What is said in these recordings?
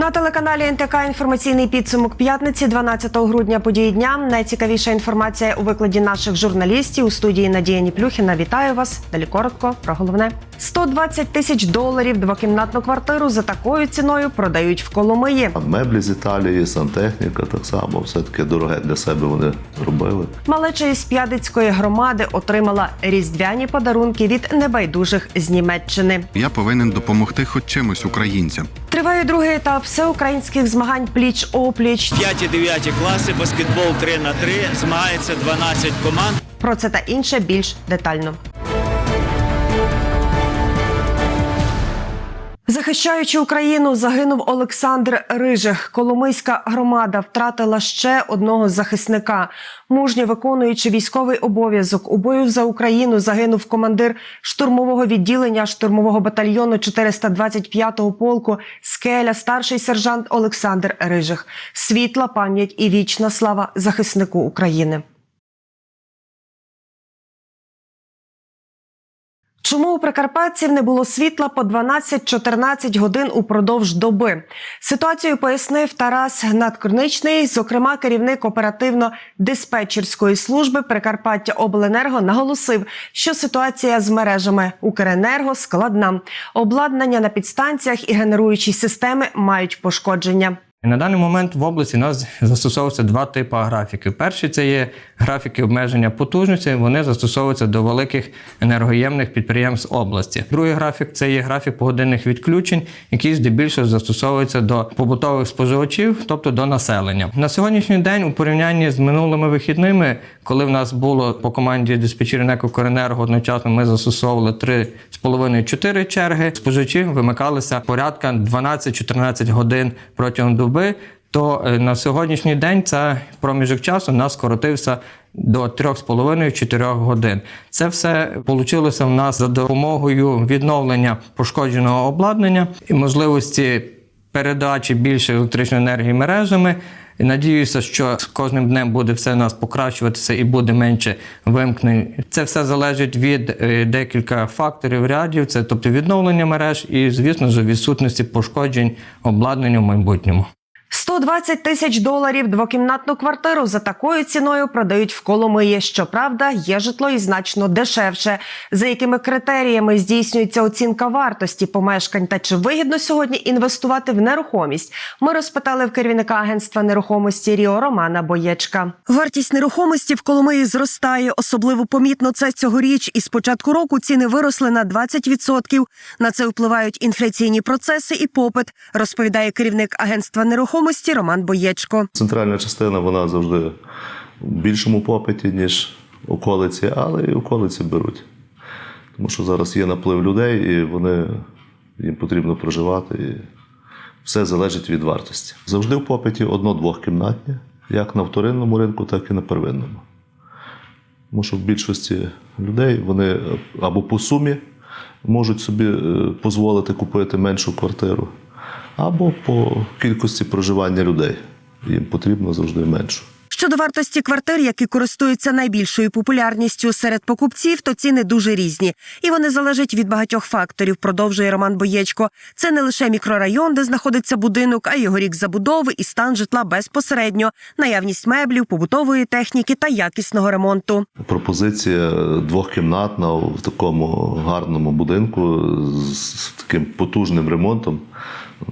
На телеканалі НТК інформаційний підсумок п'ятниці, 12 грудня. Події дня. Найцікавіша інформація у викладі наших журналістів у студії Надія Ніплюхіна. Вітаю вас. Далі коротко про головне. 120 тисяч доларів двокімнатну квартиру за такою ціною продають в Коломиї. Меблі з Італії, сантехніка так само, все таки дороге для себе вони робили. Малеча із П'ядицької громади отримала різдвяні подарунки від небайдужих з Німеччини. Я повинен допомогти хоч чимось українцям. Триває другий етап всеукраїнських змагань пліч опліч. 5-9 класи, баскетбол 3 на 3 змагається 12 команд. Про це та інше більш детально. Захищаючи Україну, загинув Олександр Рижих. Коломийська громада втратила ще одного захисника. Мужньо виконуючи військовий обов'язок у бою за Україну, загинув командир штурмового відділення штурмового батальйону 425-го полку Скеля, старший сержант Олександр Рижих. Світла пам'ять і вічна слава захиснику України. Чому у прикарпатців не було світла по 12-14 годин упродовж доби? Ситуацію пояснив Тарас Надкорничний, зокрема, керівник оперативно-диспетчерської служби Прикарпаття Обленерго наголосив, що ситуація з мережами Укренерго складна. Обладнання на підстанціях і генеруючі системи мають пошкодження. На даний момент в області у нас застосовуються два типи графіків. Перший це є графіки обмеження потужності. Вони застосовуються до великих енергоємних підприємств області. Другий графік це є графік погодинних відключень, який здебільшого застосовується до побутових споживачів, тобто до населення. На сьогоднішній день, у порівнянні з минулими вихідними, коли в нас було по команді диспетчерів Коренерго одночасно ми застосовували 3,5-4 черги. Споживачі вимикалися порядка 12-14 годин протягом доби. То е, на сьогоднішній день цей проміжок часу у нас скоротився до 3,5-4 годин. Це все вийшло в нас за допомогою відновлення пошкодженого обладнання і можливості передачі більше електричної енергії мережами. Надіюся, що з кожним днем буде все у нас покращуватися і буде менше вимкнень. Це все залежить від е, декілька факторів рядів, це тобто відновлення мереж і, звісно ж, відсутності пошкоджень обладнання в майбутньому. 120 тисяч доларів двокімнатну квартиру за такою ціною продають в Коломиї. Щоправда, є житло і значно дешевше. За якими критеріями здійснюється оцінка вартості помешкань та чи вигідно сьогодні інвестувати в нерухомість? Ми розпитали в керівника агентства нерухомості Ріо Романа Боєчка. Вартість нерухомості в Коломиї зростає. Особливо помітно це цьогоріч. І з початку року ціни виросли на 20%. На це впливають інфляційні процеси і попит, розповідає керівник агентства нерухомості Роман Боєчко. Центральна частина вона завжди в більшому попиті, ніж околиці, але і околиці беруть. Тому що зараз є наплив людей, і вони їм потрібно проживати. І все залежить від вартості. Завжди в попиті одно-двохкімнатні, як на вторинному ринку, так і на первинному. Тому що в більшості людей вони або по сумі можуть собі е, дозволити купити меншу квартиру, або по кількості проживання людей. Їм потрібно завжди меншу. Щодо вартості квартир, які користуються найбільшою популярністю серед покупців, то ціни дуже різні, і вони залежать від багатьох факторів. Продовжує Роман Боєчко. Це не лише мікрорайон, де знаходиться будинок, а його рік забудови і стан житла безпосередньо, наявність меблів, побутової техніки та якісного ремонту. Пропозиція двохкімнатна в такому гарному будинку з таким потужним ремонтом.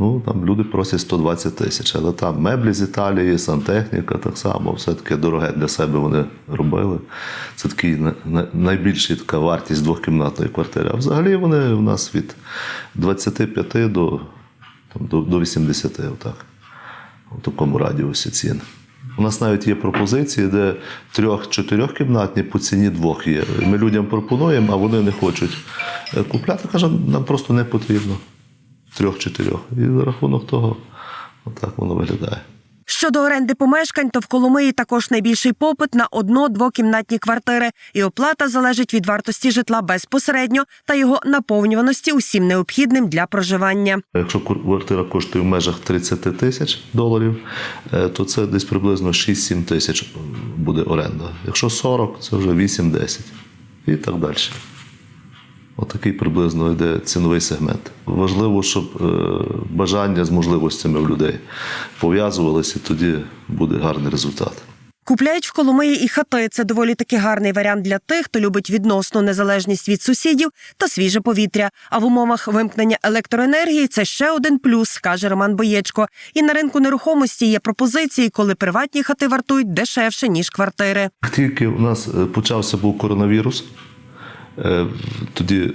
Ну, там люди просять 120 тисяч, але там меблі з Італії, сантехніка так само, все таке дороге для себе вони робили. Це такий на- на- найбільша така вартість двохкімнатної квартири. А взагалі вони у нас від 25 до, там, до, до 80, отак, у такому радіусі цін. У нас навіть є пропозиції, де трьох-чотирьохкімнатні по ціні двох є. Ми людям пропонуємо, а вони не хочуть е, купляти. Каже, нам просто не потрібно трьох-чотирьох. І за рахунок того, отак воно виглядає. Щодо оренди помешкань, то в Коломиї також найбільший попит на одно-двокімнатні квартири, і оплата залежить від вартості житла безпосередньо та його наповнюваності усім необхідним для проживання. Якщо квартира коштує в межах 30 тисяч доларів, е, то це десь приблизно 6-7 тисяч буде оренда. Якщо 40, це вже 8-10 і так далі. Отакий приблизно йде ціновий сегмент. Важливо, щоб е, бажання з можливостями в людей пов'язувалися, тоді буде гарний результат. Купляють в Коломиї і хати. Це доволі таки гарний варіант для тих, хто любить відносну незалежність від сусідів та свіже повітря. А в умовах вимкнення електроенергії це ще один плюс, каже Роман Боєчко. І на ринку нерухомості є пропозиції, коли приватні хати вартують дешевше ніж квартири. Тільки у нас е, почався був коронавірус, тоді е,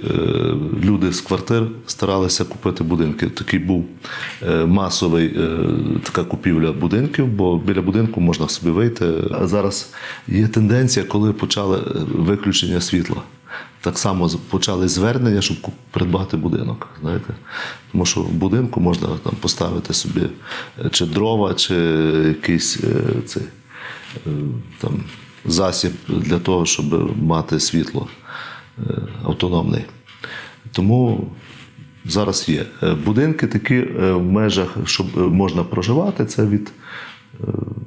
люди з квартир старалися купити будинки. Такий був е, масовий е, така купівля будинків, бо біля будинку можна собі вийти. А зараз є тенденція, коли почали е, виключення світла. Так само почали звернення, щоб придбати будинок. Знаєте? Тому що в будинку можна там поставити собі е, чи дрова, чи якийсь е, цей е, там, засіб для того, щоб мати світло е, автономний. Тому зараз є. Е, Будинки такі е, в межах, щоб е, можна проживати, це е,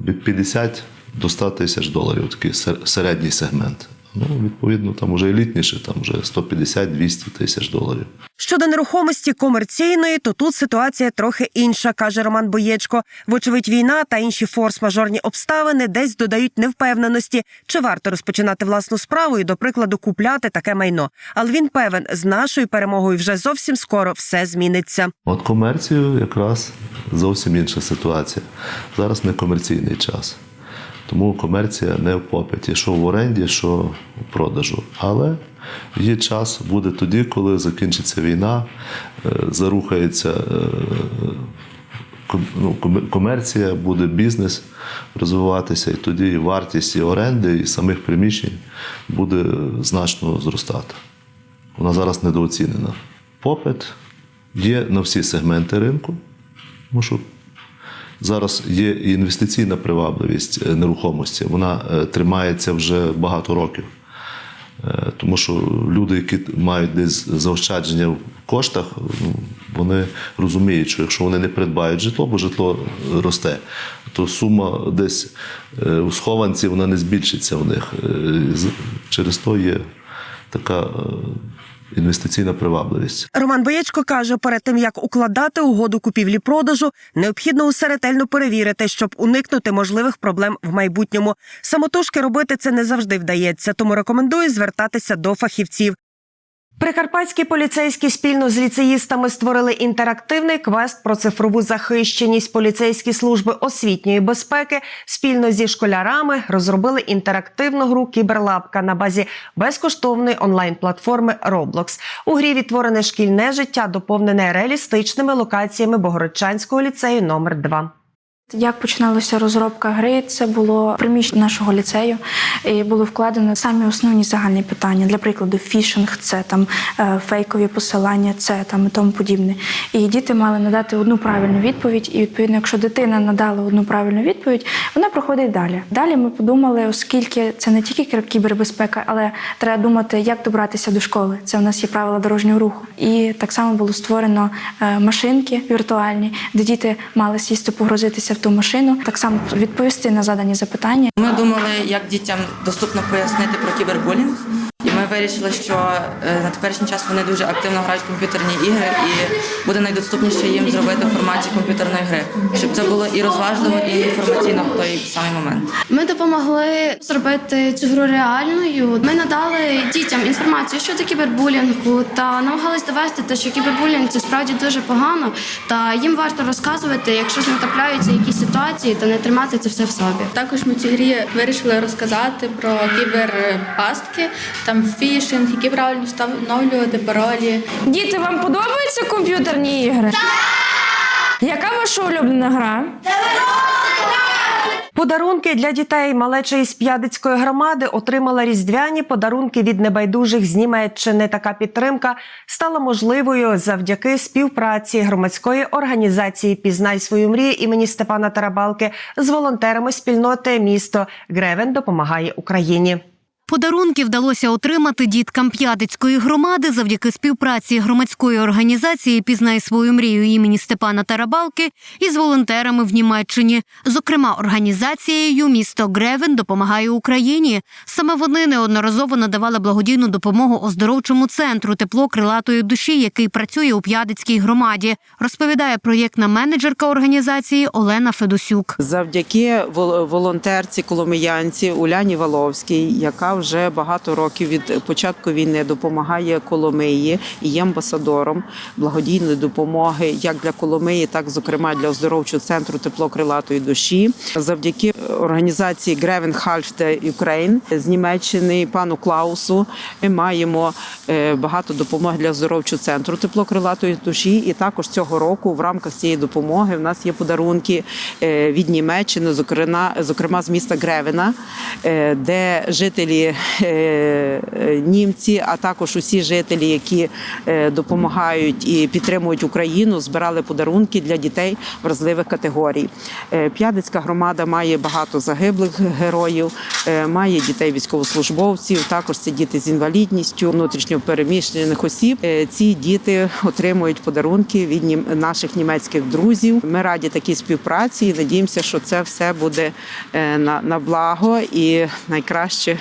від 50 до 100 тисяч доларів, такий середній сегмент. Ну, відповідно, там вже елітніше, там вже 150-200 тисяч доларів. Щодо нерухомості комерційної, то тут ситуація трохи інша, каже Роман Боєчко. Вочевидь, війна та інші форс-мажорні обставини десь додають невпевненості, чи варто розпочинати власну справу і, до прикладу, купляти таке майно. Але він певен, з нашою перемогою вже зовсім скоро все зміниться. От комерцію якраз зовсім інша ситуація. Зараз не комерційний час. Тому комерція не в попиті, що в оренді, що в продажу. Але є час буде тоді, коли закінчиться війна, е, зарухається е, ну, комерція, буде бізнес розвиватися, і тоді вартість і оренди, і самих приміщень буде значно зростати. Вона зараз недооцінена. Попит є на всі сегменти ринку, тому що зараз є інвестиційна привабливість е, нерухомості. Вона е, тримається вже багато років. Е, Тому що люди, які мають десь заощадження в коштах, ну, вони розуміють, що якщо вони не придбають житло, бо житло росте, то сума десь у схованці вона не збільшиться в них. Через то є така інвестиційна привабливість. Роман Боєчко каже, перед тим як укладати угоду купівлі-продажу, необхідно усе ретельно перевірити, щоб уникнути можливих проблем в майбутньому. Самотужки робити це не завжди вдається, тому рекомендую звертатися до фахівців. Прикарпатські поліцейські спільно з ліцеїстами створили інтерактивний квест про цифрову захищеність. Поліцейські служби освітньої безпеки спільно зі школярами розробили інтерактивну гру Кіберлапка на базі безкоштовної онлайн-платформи Roblox. У грі відтворене шкільне життя, доповнене реалістичними локаціями Богородчанського ліцею номер 2 Як починалася розробка гри, це було приміщення нашого ліцею, і було вкладено самі основні загальні питання. Для прикладу, фішинг, це там е, фейкові посилання, це там і тому подібне. І діти мали надати одну правильну відповідь. І відповідно, якщо дитина надала одну правильну відповідь, вона проходить далі. Далі ми подумали, оскільки це не тільки кібербезпека, але треба думати, як добратися до школи. Це у нас є правила дорожнього руху. І так само було створено е, машинки віртуальні, де діти мали сісти, погрузитися в ту машину, так само відповісти на задані запитання. Ми думали, як дітям доступно пояснити про кібербулінг. Вирішили, що е, на теперішній час вони дуже активно грають в комп'ютерні ігри, і буде найдоступніше їм зробити в форматі комп'ютерної гри, щоб це було і розважливо, і інформаційно в той самий момент. Ми допомогли зробити цю гру реальною. Ми надали дітям інформацію щодо кібербулінгу та намагались довести те, що кібербулінг це справді дуже погано. Та їм варто розказувати, якщо з ним трапляються якісь ситуації, то не тримати це все в собі. Також ми в цій грі вирішили розказати про кіберпастки, там фішинг, які правильно встановлювати паролі. Діти, вам подобаються комп'ютерні ігри? Так! Яка ваша улюблена гра? Подарунки для дітей малечі із П'ядицької громади отримала різдвяні подарунки від небайдужих з Німеччини. Така підтримка стала можливою завдяки співпраці громадської організації Пізнай свою мрію імені Степана Тарабалки з волонтерами спільноти місто Гревен допомагає Україні. Подарунки вдалося отримати діткам П'ядицької громади завдяки співпраці громадської організації Пізнай свою мрію імені Степана Тарабалки із волонтерами в Німеччині. Зокрема, організацією місто Гревен допомагає Україні. Саме вони неодноразово надавали благодійну допомогу оздоровчому центру тепло крилатої душі, який працює у П'ядицькій громаді. Розповідає проєктна менеджерка організації Олена Федосюк. Завдяки вол- волонтерці коломиянці Уляні Валовській, яка вже багато років від початку війни допомагає Коломиї і є амбасадором благодійної допомоги як для Коломиї, так зокрема для оздоровчого центру тепло крилатої душі. Завдяки організації Гревен Хальфте Україн з Німеччини пану Клаусу ми маємо е, багато допомоги для оздоровчого центру тепло крилатої душі. І також цього року в рамках цієї допомоги в нас є подарунки е, від Німеччини, зокрема, зокрема з міста Гревена, е, де жителі е, німці, а також усі жителі, які е, допомагають і підтримують Україну, збирали подарунки для дітей вразливих категорій. Е, П'ядицька громада має багато загиблих героїв, має дітей військовослужбовців. Також це діти з інвалідністю, внутрішньо переміщених осіб. Ці діти отримують подарунки від наших німецьких друзів. Ми раді такій співпраці і надіємося, що це все буде на, на благо і найкраще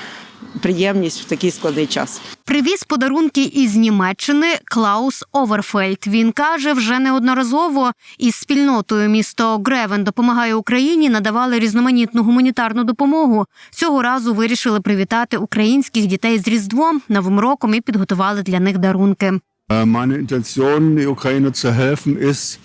приємність в такий складний час. Привіз подарунки із Німеччини Клаус Оверфельд. Він каже, вже неодноразово із спільнотою місто Гревен допомагає Україні, надавали різноманітну гуманітарну допомогу. Цього разу вирішили привітати українських дітей з Різдвом, Новим роком і підготували для них дарунки. Meine Intention, der Ukraine zu helfen, ist,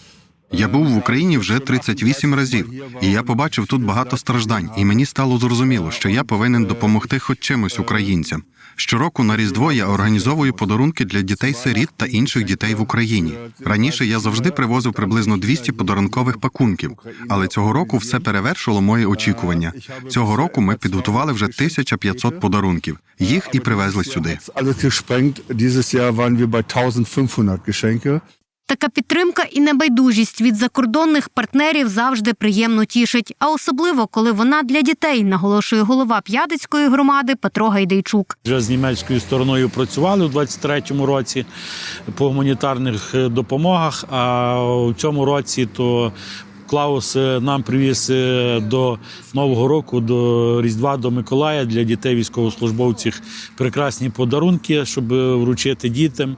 Я був в Україні вже 38 разів, і я побачив тут багато страждань, і мені стало зрозуміло, що я повинен допомогти хоч чимось українцям. Щороку на Різдво я організовую подарунки для дітей-сиріт та інших дітей в Україні. Раніше я завжди привозив приблизно 200 подарункових пакунків, але цього року все перевершило мої очікування. Цього року ми підготували вже 1500 подарунків. Їх і привезли сюди. alles gesprengt. Dieses Jahr waren wir bei 1500 Geschenke. Така підтримка і небайдужість від закордонних партнерів завжди приємно тішить, а особливо коли вона для дітей, наголошує голова П'ядицької громади Петро Гайдайчук. Вже з німецькою стороною працювали у 23-му році по гуманітарних е, допомогах. А у цьому році то Клаус е, нам привіз е, до Нового року, до Різдва, до Миколая для дітей військовослужбовців прекрасні подарунки, щоб вручити дітям.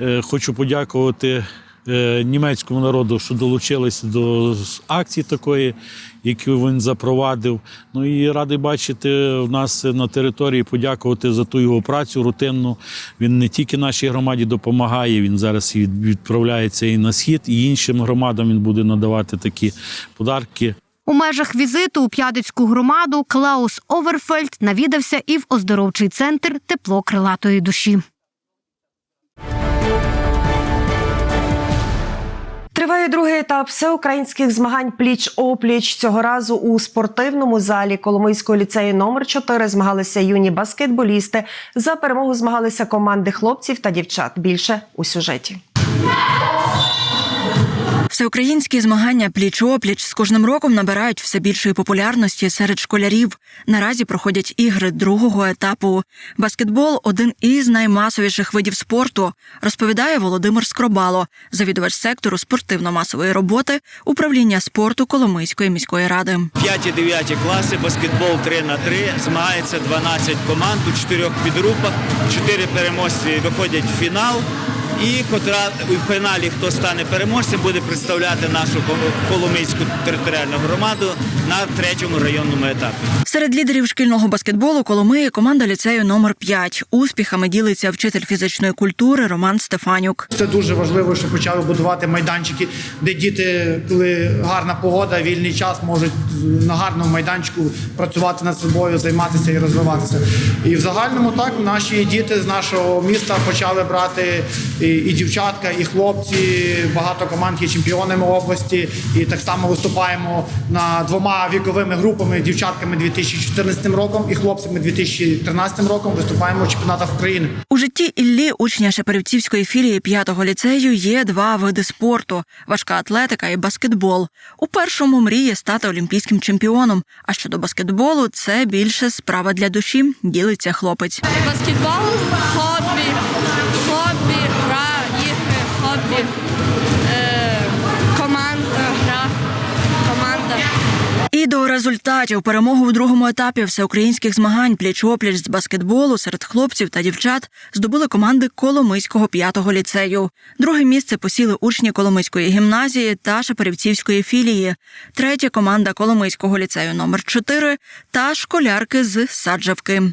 Е, Хочу подякувати е, німецькому народу, що долучились до акції такої, яку він запровадив. Ну і радий бачити в нас на території, подякувати за ту його працю рутинну. Він не тільки нашій громаді допомагає, він зараз відправляється і на схід, і іншим громадам він буде надавати такі подарки. У межах візиту у П'ядицьку громаду Клаус Оверфельд навідався і в оздоровчий центр тепло крилатої душі. Триває другий етап всеукраїнських змагань пліч опліч. Цього разу у спортивному залі Коломийського ліцею номер 4 змагалися юні баскетболісти. За перемогу змагалися команди хлопців та дівчат. Більше у сюжеті. Всеукраїнські змагання пліч-опліч з кожним роком набирають все більшої популярності серед школярів. Наразі проходять ігри другого етапу. Баскетбол один із наймасовіших видів спорту, розповідає Володимир Скробало, завідувач сектору спортивно-масової роботи управління спорту Коломийської міської ради. 5-9 класи, баскетбол 3 на 3 змагається 12 команд у чотирьох підрупах. Чотири переможці виходять в фінал. І котра у фіналі, хто стане переможцем, буде представляти нашу Кол- Коломийську територіальну громаду на третьому районному етапі. Серед лідерів шкільного баскетболу Коломиї команда ліцею номер 5 Успіхами ділиться вчитель фізичної культури Роман Стефанюк. Це дуже важливо, що почали будувати майданчики, де діти, коли гарна погода, вільний час можуть на гарному майданчику працювати над собою, займатися і розвиватися. І в загальному так наші діти з нашого міста почали брати і дівчатка, і хлопці. Багато команд є чемпіонами області. І так само виступаємо на двома віковими групами: дівчатками 2014 роком і хлопцями 2013 роком. Виступаємо в чемпіонатах України. У житті Іллі, учня Шепарівцівської філії п'ятого ліцею, є два види спорту: важка атлетика і баскетбол. У першому мріє стати олімпійським чемпіоном. А щодо баскетболу, це більше справа для душі. Ділиться хлопець. Баскетбол хобі, ігри, хобі, команда, гра, команда. І до результатів перемогу у другому етапі всеукраїнських змагань пліч-опліч з баскетболу серед хлопців та дівчат здобули команди Коломийського п'ятого ліцею. Друге місце посіли учні Коломийської гімназії та Шепарівцівської філії. Третя команда Коломийського ліцею номер 4 та школярки з Саджавки.